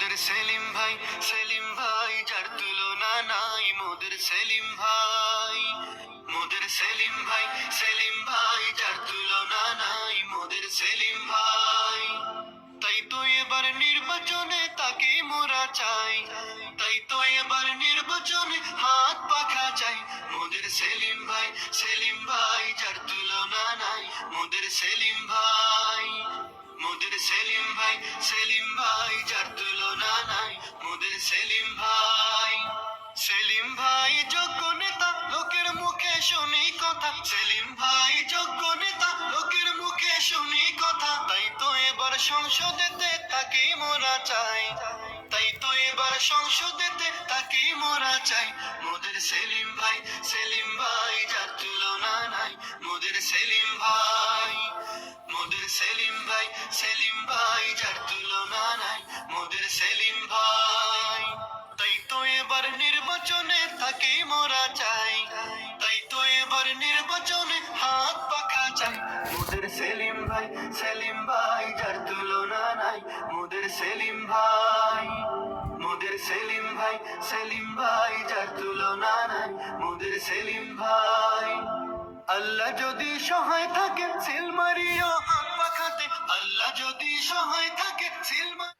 ভাই, সেলিম ভাই, যার তুলনা নাই মোদের সেলিম ভাই। মোদের সেলিম ভাই সেলিম ভাই, যার তুলনা নাই মোদের সেলিম ভাই। তাই তো এবার নির্বাচনে তাকে মোরা চাই। তাই তো এবার নির্বাচনে হাত পাখা চাই। মোদের সেলিম ভাই সেলিম ভাই, যার তুলনা নাই মোদের সেলিম ভাই। মোদের সেলিম ভাই সেলিম ভাই, যার তুলনা নাই মোদের সেলিম ভাই। সেলিম ভাই যোগ্য নেতা, লোকের মুখে শুনি কথা। সেলিম ভাই যোগ্য নেতা, লোকের মুখে শুনি কথা। তাই তো এবার সংসদেতে তাকেই মোরা চাই। তাই তো এবার সংসদেতে তাকেই মোরা চাই। মোদের সেলিম ভাই সেলিম ভাই যার তুলনা নাই। মোদের সেলিম ভাই এবার নির্বাচনে তাকে মোরা চাই। তাই তো এবার নির্বাচনে হাত পাখা চাই। মোদের সেলিম ভাই সেলিম ভাই, যার তুলনা নাই। মোদের সেলিম ভাই, মোদের সেলিম ভাই সেলিম ভাই, যার তুলনা নাই। মোদের সেলিম ভাই, আল্লাহ যদি সহায় থাকে, সিল মারিও হাত পাখাতে। আল্লাহ যদি সহায় থাকে, সিল মা-